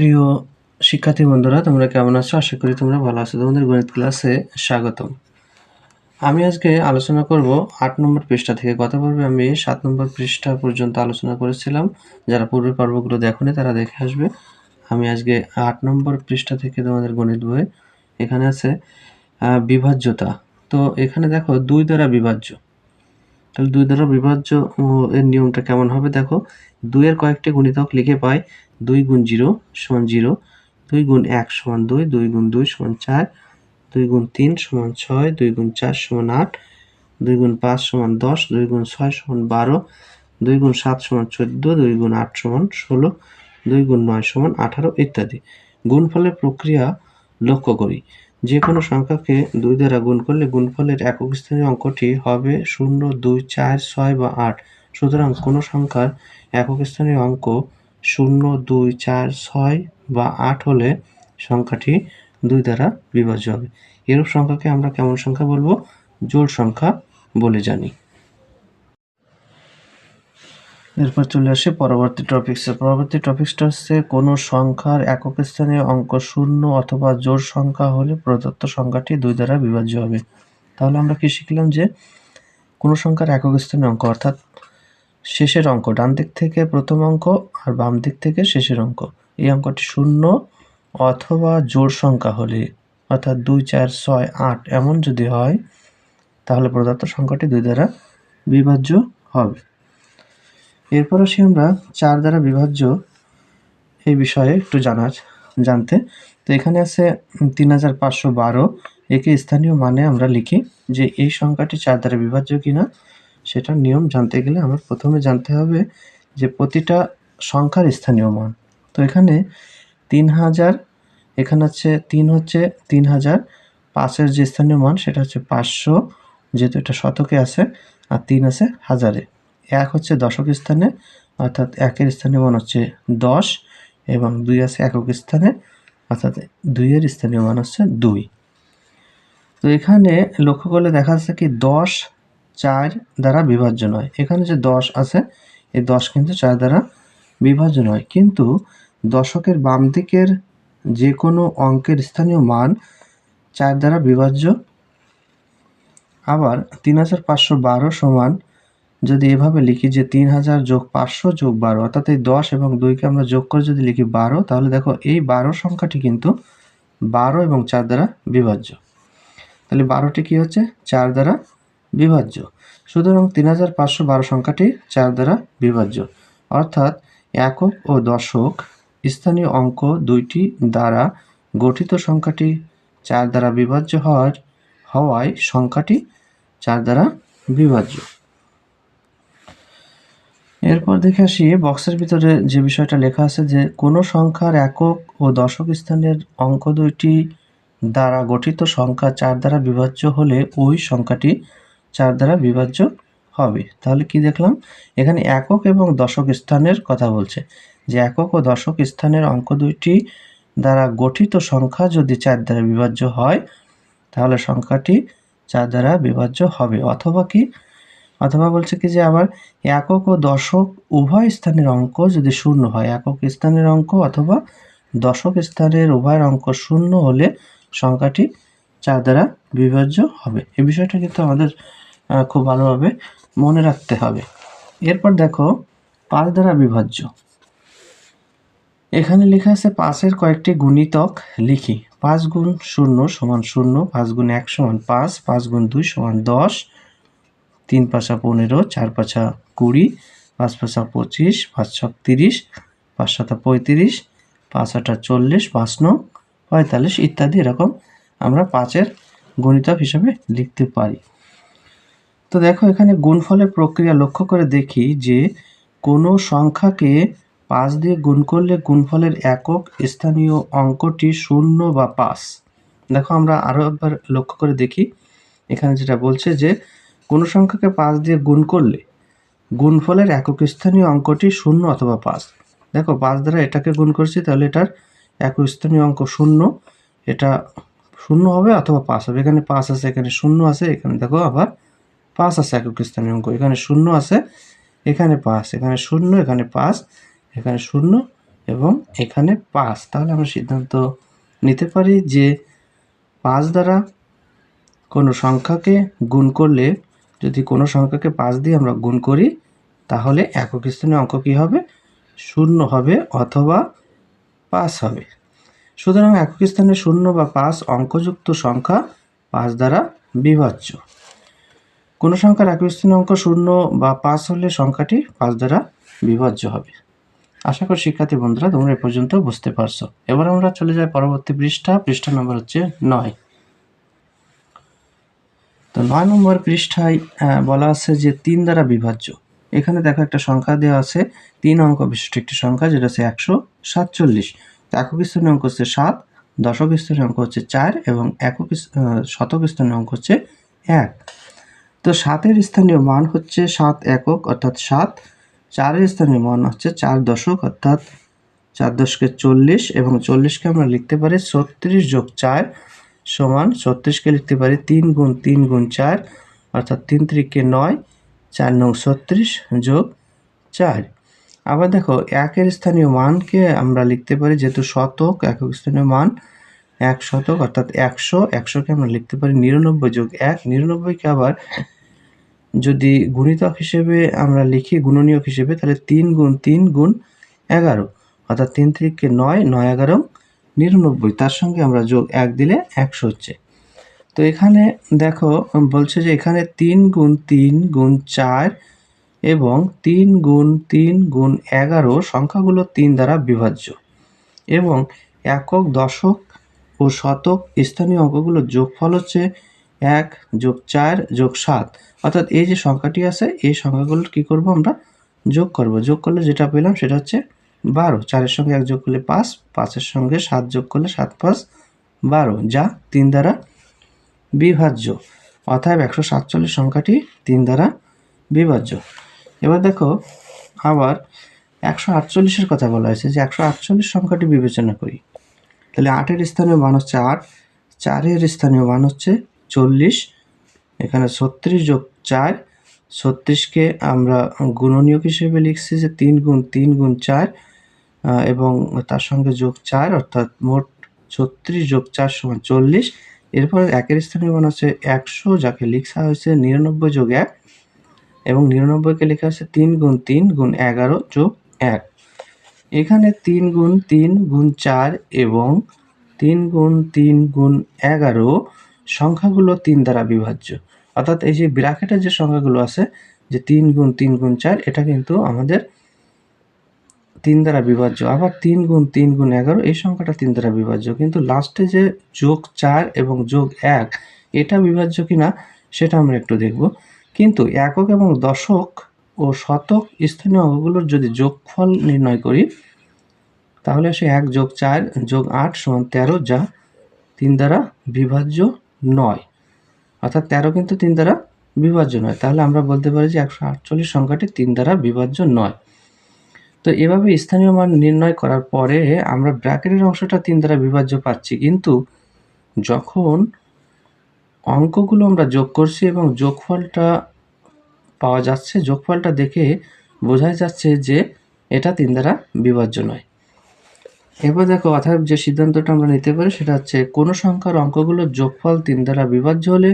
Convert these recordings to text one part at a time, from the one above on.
প্রিয় শিক্ষার্থী বন্ধুরা, তোমরা কেমন আছো? আশা করি তোমরা ভালো আছো। তোমাদের গণিত ক্লাসে স্বাগতম। আমি আজকে আলোচনা করব আট নম্বর পৃষ্ঠা থেকে। গত পর্বে আমি সাত নম্বর পৃষ্ঠা পর্যন্ত আলোচনা করেছিলাম। যারা পূর্বের পর্বগুলো দেখোনি, তারা দেখে আসবে। আমি আজকে আট নম্বর পৃষ্ঠা থেকে তোমাদের গণিত বই। এখানে আছে বিভাজ্যতা। তো এখানে দেখো, দুই দ্বারা বিভাজ্য। তাহলে দুই দ্বারা বিভাজ্য এর নিয়মটা কেমন হবে? দেখো, দুইয়ের কয়েকটি গুণিতক লিখে পাই। দুই গুণ জিরো সমান জিরো দুই গুণ এক সমান দুই দুই গুণ দুই সমান চার দুই গুণ তিন সমান ছয় দুই গুণ চার সমান আট দুই গুণ পাঁচ সমান দশ দুই গুণ ছয় সমান বারো দুই গুণ সাত সমান চোদ্দ দুই গুণ আট সমান ষোলো দুই গুণ নয় সমান আঠারো ইত্যাদি। গুণফলের প্রক্রিয়া লক্ষ্য করি। যে কোনো সংখ্যাকে দুই দ্বারা গুণ করলে গুণফলের একক স্থানীয় অঙ্কটি হবে শূন্য, দুই, চার, ছয় বা আট। সুতরাং কোনো সংখ্যার একক স্থানীয় অঙ্ক শূন্য, দুই, চার, ছয় বা আট হলে সংখ্যাটি দুই দ্বারা বিভাজ্য হবে। এরূপ সংখ্যাকে আমরা কেমন সংখ্যা বলব? জোড় সংখ্যা বলে জানি। এরপর চলে আসে পরবর্তী টপিক্সে পরবর্তী টপিক্সটা হচ্ছে কোনো সংখ্যার একক স্থানে অঙ্ক শূন্য অথবা জোড় সংখ্যা হলে প্রদত্ত সংখ্যাটি দুই দ্বারা বিভাজ্য হবে। তাহলে আমরা কি শিখলাম যে কোনো সংখ্যার একক স্থানে অঙ্ক, অর্থাৎ শেষের অঙ্ক, ডান দিক থেকে প্রথম অঙ্ক আর বাম দিক থেকে শেষের অঙ্ক। এই অঙ্কটি শূন্য অথবা জোড় সংখ্যা হলে, অর্থাৎ দুই, চার, ছয়, আট এমন যদি হয়, তাহলে প্রদত্ত সংখ্যাটি দুই দ্বারা বিভাজ্য হবে। এরপর আসি আমরা চার দ্বারা বিভাজ্য এই বিষয়ে একটু জানার, জানতে। তো এখানে আছে তিন হাজার পাঁচশো বারো। একে স্থানীয় মানে আমরা লিখি যে এই সংখ্যাটি চার দ্বারা বিভাজ্য কিনা সেটার নিয়ম জানতে গেলে আমার প্রথমে জানতে হবে যে প্রতিটা সংখ্যার স্থানীয় মান। তো এখানে তিন হাজার, এখানে হচ্ছে তিন হচ্ছে তিন হাজার, পাঁচের যে স্থানীয় মান সেটা হচ্ছে পাঁচশো, যেহেতু এটা শতকে আছে, আর তিন আছে হাজারে। এক হচ্ছে দশক স্থানে, অর্থাৎ একের স্থানীয় মান হচ্ছে দশ, এবং দুই আছে একক স্থানে, অর্থাৎ দুইয়ের স্থানীয় মান হচ্ছে দুই। তো এখানে লক্ষ্য করলে দেখা যাচ্ছে কি দশ চার দ্বারা বিভাজ্য নয়। এখানে যে দশ আছে, এই দশ কিন্তু চার দ্বারা বিভাজ্য নয়। কিন্তু দশকের বাম দিকের যে কোনো অঙ্কের স্থানীয় মান চার দ্বারা বিভাজ্য। আবার তিন হাজার পাঁচশো বারো সমান যদি এভাবে লিখি যে তিন হাজার যোগ পাঁচশো যোগ বারো, অর্থাৎ এই দশ এবং দুইকে আমরা যোগ করে যদি লিখি বারো, তাহলে দেখো এই বারো সংখ্যাটি কিন্তু বারো এবং চার দ্বারা বিভাজ্য। তাহলে বারোটি কি হচ্ছে? চার দ্বারা বিভাজ্য। সুতরাং তিন হাজার পাঁচশো বারো সংখ্যাটি চার দ্বারা বিভাজ্য। অর্থাৎ একক ও দশক স্থানীয় অঙ্ক দুইটি দ্বারা গঠিত সংখ্যাটি চার দ্বারা বিভাজ্য হওয়ার হওয়ায় সংখ্যাটি চার দ্বারা বিভাজ্য। এরপর দেখে আসি বক্সের ভিতরে যে বিষয়টা লেখা আছে যে কোনো সংখ্যার একক ও দশক স্থানের অঙ্ক দুইটি দ্বারা গঠিত সংখ্যা চার দ্বারা বিভাজ্য হলে ওই সংখ্যাটি চার দ্বারা বিভাজ্য হবে। তাহলে কি দেখলাম? এখানে একক এবং দশক স্থানের কথা বলছে। যে একক ও দশক স্থানের অঙ্ক দুইটি দ্বারা গঠিত সংখ্যা যদি চার দ্বারা বিভাজ্য হয়, তাহলে সংখ্যাটি চার দ্বারা বিভাজ্য হবে। অথবা কি? অথবা বলছে কি যে আবার একক ও দশক উভয় স্থানের অঙ্ক যদি শূন্য হয়, একক স্থানের অঙ্ক অথবা দশক স্থানের উভয়ের অঙ্ক শূন্য হলে সংখ্যাটি চার দ্বারা বিভাজ্য হবে। এই বিষয়টা কিন্তু আমাদের খুব ভালোভাবে মনে রাখতে হবে। এরপর দেখো, পাঁচ দ্বারা বিভাজ্য। এখানে লেখা আছে পাঁচের কয়েকটি গুণিতক লিখি। পাঁচ গুণ শূন্য সমান শূন্য, পাঁচ গুণ এক সমান পাঁচ পাঁচ গুণ দুই সমান দশ, তিন পাঁচা পনেরো, চার পাশা কুড়ি, পাঁচ পাশা পঁচিশ, পাঁচ ছক তিরিশ, পাঁচ সাতা পঁয়ত্রিশ, পাঁচ আটা চল্লিশ, পাঁচ নং পঁয়তাল্লিশ ইত্যাদি এরকম আমরা পাঁচের গণিতক হিসাবে লিখতে পারি। তো দেখো, এখানে গুণফলের প্রক্রিয়া লক্ষ্য করে দেখি যে কোনো সংখ্যাকে পাঁচ দিয়ে গুণ করলে গুণফলের একক স্থানীয় অঙ্কটি শূন্য বা পাঁচ। দেখো, আমরা আরও একবার লক্ষ্য করে দেখি। এখানে যেটা বলছে যে কোনো সংখ্যাকে পাঁচ দিয়ে গুণ করলে গুণফলের একক স্থানীয় অঙ্কটি শূন্য অথবা পাঁচ। দেখো, পাঁচ দ্বারা এটাকে গুণ করছি, তাহলে এটার একক স্থানীয় অঙ্ক শূন্য। এটা শূন্য হবে অথবা পাঁচ হবে। এখানে পাঁচ আছে, এখানে শূন্য আছে, এখানে দেখো আবার পাঁচ আছে একক স্থানীয় অঙ্ক। এখানে শূন্য আছে, এখানে পাঁচ, এখানে শূন্য, এখানে পাঁচ, এখানে শূন্য এবং এখানে পাঁচ। তাহলে আমরা সিদ্ধান্ত নিতে পারি যে পাঁচ দ্বারা কোনো সংখ্যাকে গুণ করলে, যদি কোনো সংখ্যাকে পাঁচ দিয়ে আমরা গুণ করি, তাহলে একক স্থানীয় অঙ্ক কী হবে? শূন্য হবে অথবা পাঁচ হবে। সুতরাং একক স্থানে শূন্য বা পাঁচ অঙ্কযুক্ত সংখ্যা পাঁচ দ্বারা বিভাজ্য। কোনো সংখ্যার স্থানীয় অঙ্ক শূন্য বা পাঁচ হলে সংখ্যাটি পাঁচ দ্বারা বিভাজ্য হবে। আশা করি শিক্ষার্থী বন্ধুরা, তোমরা এ পর্যন্ত বুঝতে পারছ। এবার আমরা চলে যাই পরবর্তী পৃষ্ঠা। পৃষ্ঠা নম্বর হচ্ছে নয়। তো নয় নম্বর পৃষ্ঠায় বলা আছে যে তিন দ্বারা বিভাজ্য। এখানে দেখো একটা সংখ্যা দেওয়া আছে, তিন অঙ্ক বিশিষ্ট একটি সংখ্যা, যেটা হচ্ছে একশো সাতচল্লিশ। একক স্থানীয় অঙ্ক হচ্ছে সাত, দশক স্থানীয় অঙ্ক হচ্ছে চার এবং একক শতক স্থানীয় অঙ্ক হচ্ছে এক। তো সাতের স্থানীয় মান হচ্ছে সাত একক, অর্থাৎ সাত। চারের স্থানীয় মান হচ্ছে চার দশক, অর্থাৎ চার দশকে চল্লিশ এবং চল্লিশকে আমরা লিখতে পারি ছত্রিশ যোগ চার সমান ছত্রিশকে লিখতে পারি তিন গুণ তিন গুণ চার, অর্থাৎ তিন ত্রিকে নয়, চার নং ছত্রিশ যোগ চার। আবার দেখো, একের স্থানীয় মানকে আমরা লিখতে পারি যেহেতু শতক, একক স্থানীয় মান এক শতক, অর্থাৎ একশো, একশোকে আমরা লিখতে পারি নিরানব্বই যোগ এক। নিরানব্বইকে আবার যদি গুণিতক হিসেবে আমরা লিখি, গুণনীয়ক হিসেবে, তাহলে তিন গুণ তিন গুণ এগারো, অর্থাৎ তিন থেকে নয় নয় এগারো, নিরানব্বই। তার সঙ্গে আমরা যোগ এক দিলে একশো হচ্ছে। তো এখানে দেখো, বলছে যে এখানে তিন গুণ তিন গুণ চার এবং তিন গুণ তিন গুণ এগারো, সংখ্যাগুলো তিন দ্বারা বিভাজ্য এবং একক দশক ও শতক স্থানীয় অঙ্কগুলোর যোগফল হচ্ছে এক যোগ চার যোগ সাত। অর্থাৎ এই যে সংখ্যাটি আছে, এই সংখ্যাগুলো কী করব আমরা? যোগ করব। যোগ করলে যেটা পেলাম সেটা হচ্ছে বারো। চারের সঙ্গে এক যোগ করলে পাঁচ, পাঁচের সঙ্গে সাত যোগ করলে সাত পাঁচ বারো, যা তিন দ্বারা বিভাজ্য। অর্থাৎ একশো সাতচল্লিশ সংখ্যাটি তিন দ্বারা বিভাজ্য। এবার দেখো, আবার একশো আটচল্লিশের কথা বলা হয়েছে যে একশো আটচল্লিশ সংখ্যাটি বিবেচনা করি। তাহলে আটের স্থানীয় মান হচ্ছে আট, চারের স্থানীয় মান হচ্ছে চল্লিশ, এখানে ছত্রিশ যোগ চার, ছত্রিশকে আমরা গুণনীয়ক হিসেবে লিখছি যে তিন গুণ তিন গুণ চার এবং তার সঙ্গে যোগ চার, অর্থাৎ মোট ছত্রিশ যোগ চার সমান চল্লিশ, এরপর একের স্থানীয় মান হচ্ছে একশো, যাকে লেখা হয়েছে নিরানব্বই যোগ এক, এবং নিরানব্বইকে লেখা হচ্ছে তিন গুণ তিন গুণ এগারো যোগ এক। এখানে তিন গুণ তিন গুণ চার এবং তিন গুণ তিন গুণ এগারো সংখ্যাগুলো তিন দ্বারা বিভাজ্য। অর্থাৎ এই যে ব্র্যাকেটের যে সংখ্যাগুলো আছে, যে তিন গুণ তিন গুণ চার, এটা কিন্তু আমাদের তিন দ্বারা বিভাজ্য। আবার তিন গুণ তিন গুণ এগারো, এই সংখ্যাটা তিন দ্বারা বিভাজ্য। কিন্তু লাস্টে যে যোগ চার এবং যোগ এক, এটা বিভাজ্য কিনা, সেটা আমরা একটু দেখব। কিন্তু একক এবং দশক শতক স্থানীয় অঙ্কগুলোর যদি যোগফল নির্ণয় করি, তাহলে সে এক যোগ চার যোগ আট সমান তেরো, যা তিন দ্বারা বিভাজ্য নয়। অর্থাৎ তেরো কিন্তু তিন দ্বারা বিভাজ্য নয়। তাহলে আমরা বলতে পারি যে একশো আটচল্লিশ সংখ্যাটি তিন দ্বারা বিভাজ্য নয়। তো এভাবে স্থানীয় মান নির্ণয় করার পরে আমরা ব্র্যাকেটের অংশটা তিন দ্বারা বিভাজ্য পাচ্ছি। কিন্তু যখন অঙ্কগুলো আমরা যোগ করছি এবং যোগফলটা পাওয়া যাচ্ছে। যোগফলটা দেখে বোঝাই যাচ্ছে যে এটা তিন দ্বারা বিভাজ্য নয়। এবার দেখো অর্থাৎ যে সিদ্ধান্তটা আমরা নিতে পারি সেটা হচ্ছে, কোনো সংখ্যার অঙ্কগুলোর যোগফল তিন দ্বারা বিভাজ্য হলে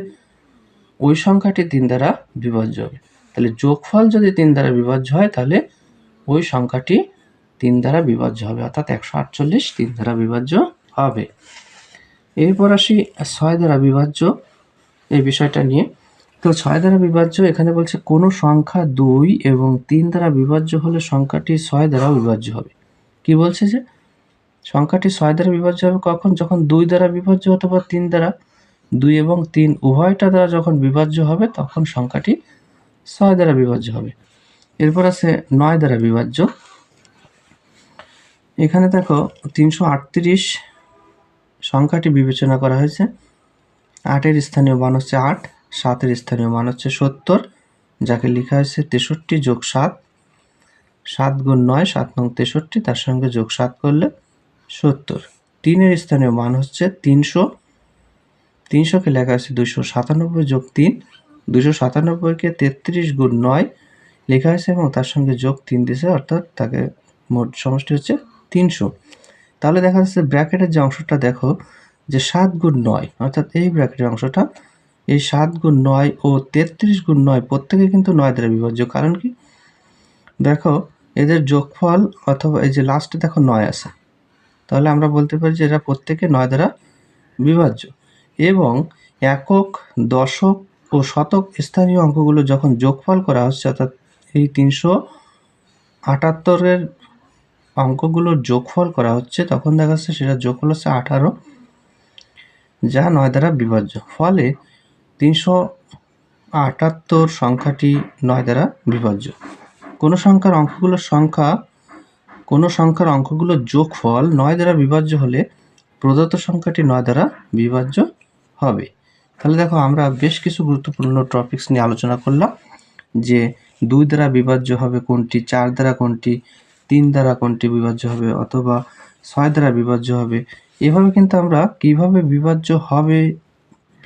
ওই সংখ্যাটি তিন দ্বারা বিভাজ্য হবে। তাহলে যোগফল যদি তিন দ্বারা বিভাজ্য হয়, তাহলে ওই সংখ্যাটি তিন দ্বারা বিভাজ্য হবে, অর্থাৎ একশো আটচল্লিশ তিন দ্বারা বিভাজ্য হবে। এরপর আসি, ছয় দ্বারা বিভাজ্য। এই বিষয়টা নিয়ে তো ছয় দ্বারা বিভাজ্য, এখানে বলছে কোনো সংখ্যা দুই এবং তিন দ্বারা বিভাজ্য হলে সংখ্যাটি ছয় দ্বারা বিভাজ্য হবে। কি বলছে যে? সংখ্যাটি ছয় দ্বারা বিভাজ্য হবে কখন? যখন দুই দ্বারা বিভাজ্য অথবা তিন দ্বারা, দুই এবং তিন উভয়টা দ্বারা যখন বিভাজ্য হবে, তখন সংখ্যাটি ছয় দ্বারা বিভাজ্য হবে। এরপর আছে নয় দ্বারা বিভাজ্য। এখানে দেখো তিনশো আটত্রিশ সংখ্যাটি বিবেচনা করা হয়েছে। আটের স্থানীয় মান হচ্ছে আট। সাতের স্থানীয় মান হচ্ছে সত্তর, যাকে লেখা হয়েছে তেষট্টি যোগ সাত। সাত গুণ নয়, সাত নং তেষট্টি, তার সঙ্গে যোগ সাত করলে সত্তর। তিনের স্থানীয় মান হচ্ছে তিনশো। তিনশোকে লেখা আছে দুশো সাতানব্বই যোগ তিন। দুশো সাতানব্বইকে তেত্রিশ গুণ নয় লেখা হয়েছে এবং তার সঙ্গে যোগ তিন দিছে অর্থাৎ তাকে মোট সমষ্টি হচ্ছে তিনশো। তাহলে দেখা যাচ্ছে ব্র্যাকেটের যে অংশটা দেখো, যে সাত গুণ নয়, অর্থাৎ এই ব্র্যাকেটের অংশটা এই সাত গুণ নয় ও তেত্রিশ গুণ নয় প্রত্যেকে কিন্তু নয় দ্বারা বিভাজ্য। কারণ কি? দেখো, এদের যোগফল অথবা এই যে লাস্টে দেখো নয় আছে। তাহলে আমরা বলতে পারি যে এরা প্রত্যেকে নয় দ্বারা বিভাজ্য। এবং একক, দশক ও শতক স্থানীয় অঙ্কগুলো যখন যোগফল করা হচ্ছে, অর্থাৎ এই তিনশো আটাত্তরের অঙ্কগুলোর যোগফল করা হচ্ছে, তখন দেখা যাচ্ছে সেটা যোগফল হচ্ছে আঠারো, যা নয় দ্বারা বিভাজ্য। ফলে তিনশো আটাত্তর সংখ্যাটি নয় দ্বারা বিভাজ্য। কোনো সংখ্যার অঙ্কগুলোর সংখ্যা, কোনো সংখ্যার অঙ্কগুলোর যোগফল নয় দ্বারা বিভাজ্য হলে প্রদত্ত সংখ্যাটি নয় দ্বারা বিভাজ্য হবে। তাহলে দেখো, আমরা বেশ কিছু গুরুত্বপূর্ণ টপিকস নিয়ে আলোচনা করলাম যে দুই দ্বারা বিভাজ্য হবে কোনটি, চার দ্বারা কোনটি, তিন দ্বারা কোনটি বিভাজ্য হবে অথবা ছয় দ্বারা বিভাজ্য হবে। এভাবে কিন্তু আমরা কীভাবে বিভাজ্য হবে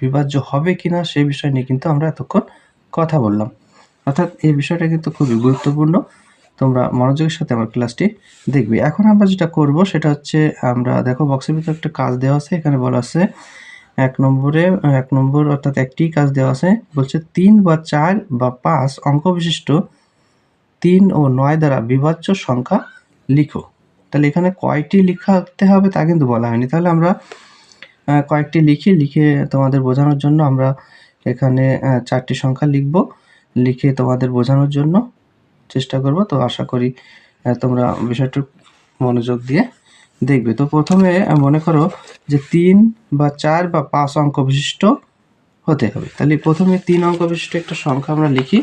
বিভাজ্য হবে কিনা সেই বিষয় নিয়ে কিন্তু আমরা এতক্ষণ কথা বললাম। অর্থাৎ এই বিষয়টা কিন্তু খুবই গুরুত্বপূর্ণ। তোমরা মনোযোগের সাথে আমার ক্লাসটি দেখবে। এখন আমরা যেটা করব সেটা হচ্ছে আমরা দেখো বক্সের ভিতরে একটা কাজ দেওয়া আছে। এখানে বলা আছে এক নম্বরে, এক নম্বর অর্থাৎ একটি কাজ দেওয়া আছে। বলছে তিন বা চার বা পাঁচ অঙ্ক বিশিষ্ট তিন ও নয় দ্বারা বিভাজ্য সংখ্যা লিখো। তাহলে এখানে কয়টি লিখতে হবে তা কিন্তু বলা হয়নি। তাহলে আমরা কয়েকটি লিখি, লিখে তোমাদের বোঝানোর জন্য আমরা এখানে চারটি সংখ্যা লিখব। লিখে তোমাদের বোঝানোর জন্য চেষ্টা করব। তো আশা করি তোমরা বিষয়টি মনোযোগ দিয়ে দেখবে। তো প্রথমে মনে করো যে তিন বা চার বা পাঁচ অঙ্ক বিশিষ্ট হতে হবে। তাহলে প্রথমে তিন অঙ্ক বিশিষ্ট একটা সংখ্যা আমরা লিখি।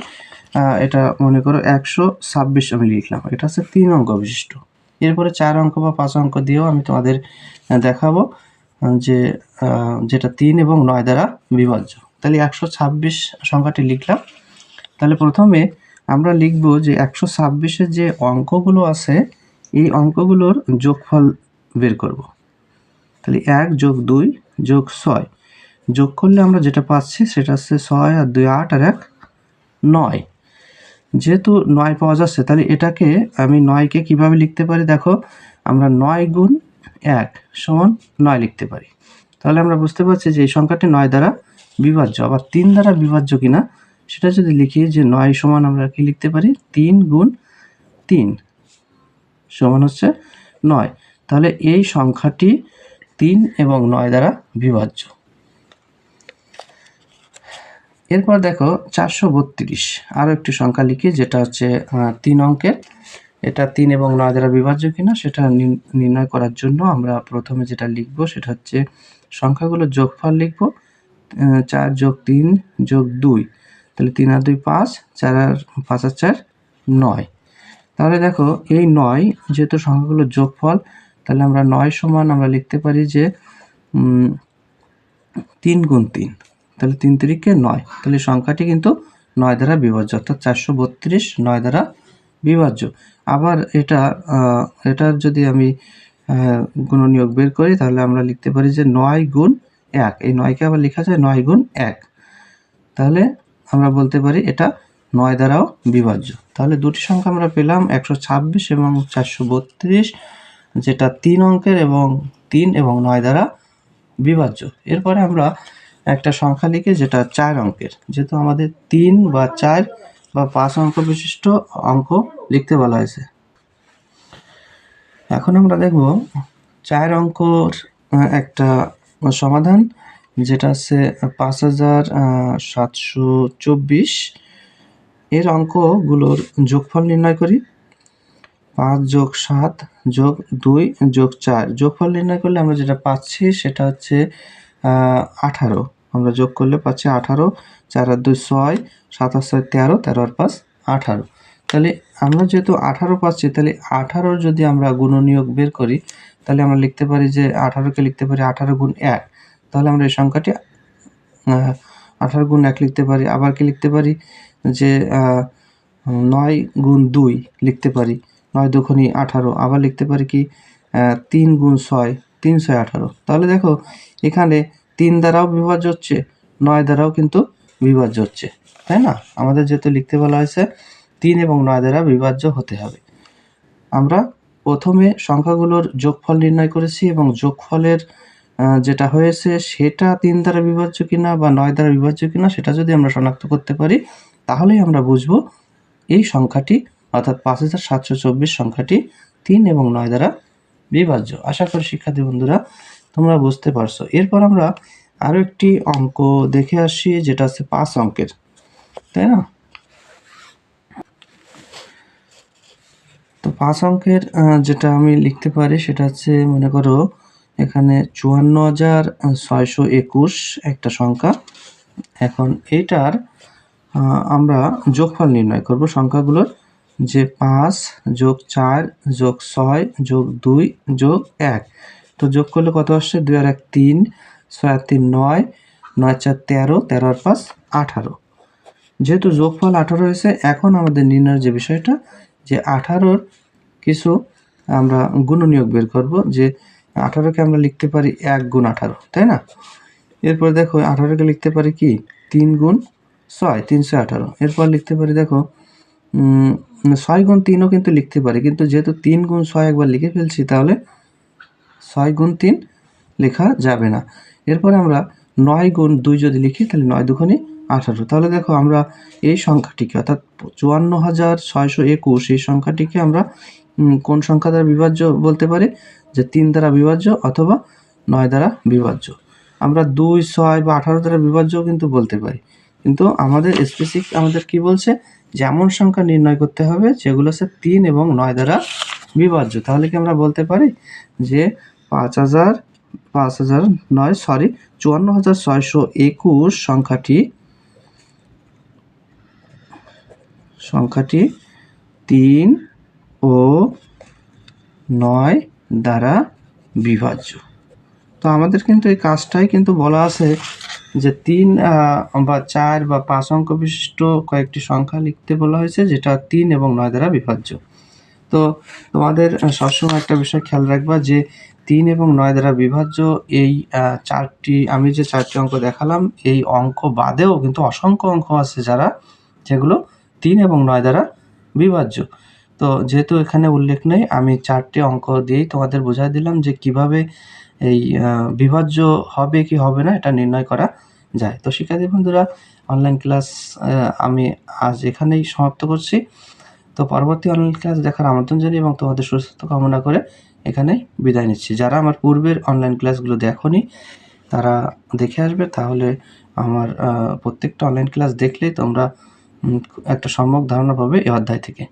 এটা মনে করো একশো ছাব্বিশ আমি লিখলাম। এটা হচ্ছে তিন অঙ্ক বিশিষ্ট। এরপরে চার অঙ্ক বা পাঁচ অঙ্ক দিয়েও আমি তোমাদের দেখাবো। যে যেটা তিন এবং নয় দ্বারা বিভাজ্য। তাহলে একশো ছাব্বিশ সংখ্যাটি লিখলাম। তাহলে প্রথমে আমরা লিখব যে একশো ছাব্বিশের যে অঙ্কগুলো আছে, এই অঙ্কগুলোর যোগফল বের করব। তাহলে এক যোগ দুই যোগ ছয়। যোগ করলে আমরা যেটা পাচ্ছি সেটা হচ্ছে ছয় আর দুই আট আর এক নয়। যেহেতু নয় পাওয়া যাচ্ছে, তাহলে এটাকে আমি নয়কে কীভাবে লিখতে পারি? দেখো, আমরা নয় গুণ এক সমান নয় লিখতে পারি। তাহলে আমরা বুঝতে পারছি যে এই সংখ্যাটি নয় দ্বারা বিভাজ্য, আবার তিন দ্বারা বিভাজ্য কিনা, সেটা যদি লিখি যে নয় সমান আমরা কি লিখতে পারি? তিন গুণ তিন সমান হচ্ছে নয়। তাহলে এই সংখ্যাটি তিন এবং নয় দ্বারা বিভাজ্য। এরপর দেখো চারশো বত্রিশ। আরও একটি সংখ্যা লিখি, যেটা হচ্ছে তিন অঙ্কের এটা তিন এবং নয় দ্বারা বিভাজ্য কিনা সেটা নির- নির্ণয় করার জন্য আমরা প্রথমে যেটা লিখব সেটা হচ্ছে সংখ্যাগুলোর যোগফল লিখব চার যোগ তিন যোগ দুই। তাহলে তিন আর দুই পাঁচ, চার আর পাঁচ আর চার নয়। তাহলে দেখো এই নয় যেহেতু সংখ্যাগুলোর যোগফল, তাহলে আমরা নয় সমান আমরা লিখতে পারি যে তিন গুণ তিন। তাহলে তিন তিরিকে নয়। তাহলে সংখ্যাটি কিন্তু নয় দ্বারা বিভাজ্য, অর্থাৎ চারশো বত্রিশ নয় দ্বারা বিভাজ্য। আবার এটা এটার যদি আমি আহ, গুণনীয়ক বের করি তাহলে আমরা লিখতে পারি যে নয় গুণ এক। এই নয়কে আবার লেখা যায় নয় গুণ এক। তাহলে আমরা বলতে পারি এটা নয় দ্বারাও বিভাজ্য। তাহলে দুটি সংখ্যা আমরা পেলাম একশো ছাব্বিশ এবং চারশো বত্রিশ যেটা তিন অঙ্কের এবং তিন এবং নয় দ্বারা বিভাজ্য। এরপরে আমরা একটা সংখ্যা লিখি যেটা চার অঙ্কের। যেহেতু আমাদের তিন বা চার বা পাঁচ অঙ্ক বিশিষ্ট অঙ্ক লিখতে বলা হয়েছে। এখন আমরা দেখব চার অঙ্কর একটা সমাধান, যেটা হচ্ছে পাঁচ হাজার সাতশো চব্বিশ। এর অঙ্কগুলোর যোগফল নির্ণয় করি। পাঁচ যোগ সাত যোগ দুই যোগ চার। যোগফল নির্ণয় করলে আমরা যেটা পাচ্ছি সেটা হচ্ছে আঠারো। আমরা যোগ করলে পাচ্ছি আঠারো। চার আর দুই ছয়, সাত আর ছয় তেরো তেরো আর পাঁচ, আঠারো। তাহলে আমরা যেহেতু আঠারো পাচ্ছি, তাহলে আঠারোর যদি আমরা গুণনীয়ক বের করি, তাহলে আমরা লিখতে পারি যে আঠারোকে লিখতে পারি আঠারো গুণ এক। তাহলে আমরা এই সংখ্যাটি আঠারো গুণ এক লিখতে পারি। আবার কি লিখতে পারি? যে নয় গুণ দুই লিখতে পারি। নয় দুখনি আঠারো। আবার লিখতে পারি কি? তিন গুণ ছয় তিন ছয় আঠারো। তাহলে দেখো, এখানে তিন দ্বারাও বিভাজ্য হচ্ছে, নয় দ্বারাও কিন্তু বিভাজ্য হচ্ছে, তাই না? আমাদের যেহেতু লিখতে বলা হয়েছে, তিন এবং নয় দ্বারা বিভাজ্য হতে হবে। আমরা প্রথমে সংখ্যাগুলোর যোগফল নির্ণয় করেছি এবং যোগফলের যেটা হয়েছে সেটা তিন দ্বারা বিভাজ্য কিনা বা নয় দ্বারা বিভাজ্য কিনা সেটা যদি আমরা শনাক্ত করতে পারি, তাহলেই আমরা বুঝব এই সংখ্যাটি, অর্থাৎ পাঁচ হাজার সাতশো চব্বিশ সংখ্যাটি তিন এবং নয় দ্বারা বিভাজ্য। আশা করি শিক্ষার্থী বন্ধুরা তোমরা বুঝতে পারছ। এরপর আমরা আরও একটি অঙ্ক দেখে আসি যেটা হচ্ছে পাঁচ অঙ্কের তাই না? তো পাঁচ অঙ্কের যেটা আমি লিখতে পারি সেটা হচ্ছে মনে করো এখানে চুয়ান্ন হাজার ছয়শো একুশ একটা সংখ্যা। এখন এইটার আহ, আমরা যোগফল নির্ণয় করব সংখ্যাগুলোর যে পাঁচ যোগ চার যোগ ছয় যোগ দুই যোগ এক। তো যোগ করলে কত আসছে? দুই আর এক তিন। ছয় তিন নয় নয় চার তেরো তেরো আর পাঁচ, আঠারো। যেহেতু যোগফল আঠারো হয়েছে, এখন আমাদের নির্ণয়ের যে বিষয়টা, যে আঠারোর কিছু আমরা গুণনীয়ক বের করব, যে আঠারোকে আমরা লিখতে পারি এক গুণ আঠারো, তাই না? এরপর দেখো, আঠারোকে লিখতে পারি কি? তিন গুণ ছয়, তিনশো আঠারো। এরপর লিখতে পারি, দেখো ছয় গুণ তিনও কিন্তু লিখতে পারি, কিন্তু যেহেতু তিন গুণ ছয় একবার লিখে ফেলছি, তাহলে ছয় গুণ তিন লেখা যাবে না। এরপরে আমরা নয় গুণ দুই যদি লিখি, তাহলে নয় দুগুণে আঠারো। তাহলে দেখো আমরা এই সংখ্যাটিকে, অর্থাৎ চুয়ান্ন হাজার ছয়শো একুশ, এই সংখ্যাটিকে আমরা কোন সংখ্যা দ্বারা বিভাজ্য বলতে পারি? যে তিন দ্বারা বিভাজ্য অথবা নয় দ্বারা বিভাজ্য। আমরা দুই, ছয় বা আঠারো দ্বারা বিভাজ্য কিন্তু বলতে পারি। কিন্তু আমাদের স্পেসিফিক আমাদের কি বলছে? যে এমন সংখ্যা নির্ণয় করতে হবে যেগুলো হচ্ছে তিন এবং নয় দ্বারা বিভাজ্য। তাহলে কি আমরা বলতে পারি? যে পাঁচ হাজার পাঁচ হাজার নয়, সরি, চুয়ান্ন হাজার ছয়শো একুশ সংখ্যাটি সংখ্যাটি তিন ও নয় দ্বারা বিভাজ্য। তো আমাদের কিন্তু এই কাজটাই কিন্তু বলা আছে যে তিন বা চার বা পাঁচ অঙ্ক বিশিষ্ট কয়েকটি সংখ্যা লিখতে বলা হয়েছে, যেটা তিন এবং নয় দ্বারা বিভাজ্য। তো তোমাদের সবসময় একটা বিষয় খেয়াল রাখবা যে তিন এবং নয় দ্বারা বিভাজ্য এই চারটি, আমি যে চারটি অঙ্ক দেখালাম, এই অঙ্ক বাদেও কিন্তু অসংখ্য অঙ্ক আছে যারা যেগুলো তিন এবং নয় দ্বারা বিভাজ্য। তো যেহেতু এখানে উল্লেখ নেই, আমি চারটি অঙ্ক দিয়েই তোমাদের বোঝাই দিলাম যে কীভাবে এই বিভাজ্য হবে কি হবে না, এটা নির্ণয় করা যায়। তো শিক্ষার্থী বন্ধুরা অনলাইন ক্লাস আমি আজ এখানেই সমাপ্ত করছি। তো পরবর্তী অনলাইন ক্লাস দেখার আমন্ত্রণ জানিয়ে এবং তোমাদের সুস্থ কামনা করে এখানে বিদায় নিচ্ছি। যারা আমার পূর্বের অনলাইন ক্লাসগুলো দেখনি, তারা দেখে আসবে। তাহলে আমার প্রত্যেকটা অনলাইন ক্লাস দেখলেই তোমরা একটা সম্যক ধারণা পাবে এ অধ্যায় থেকে।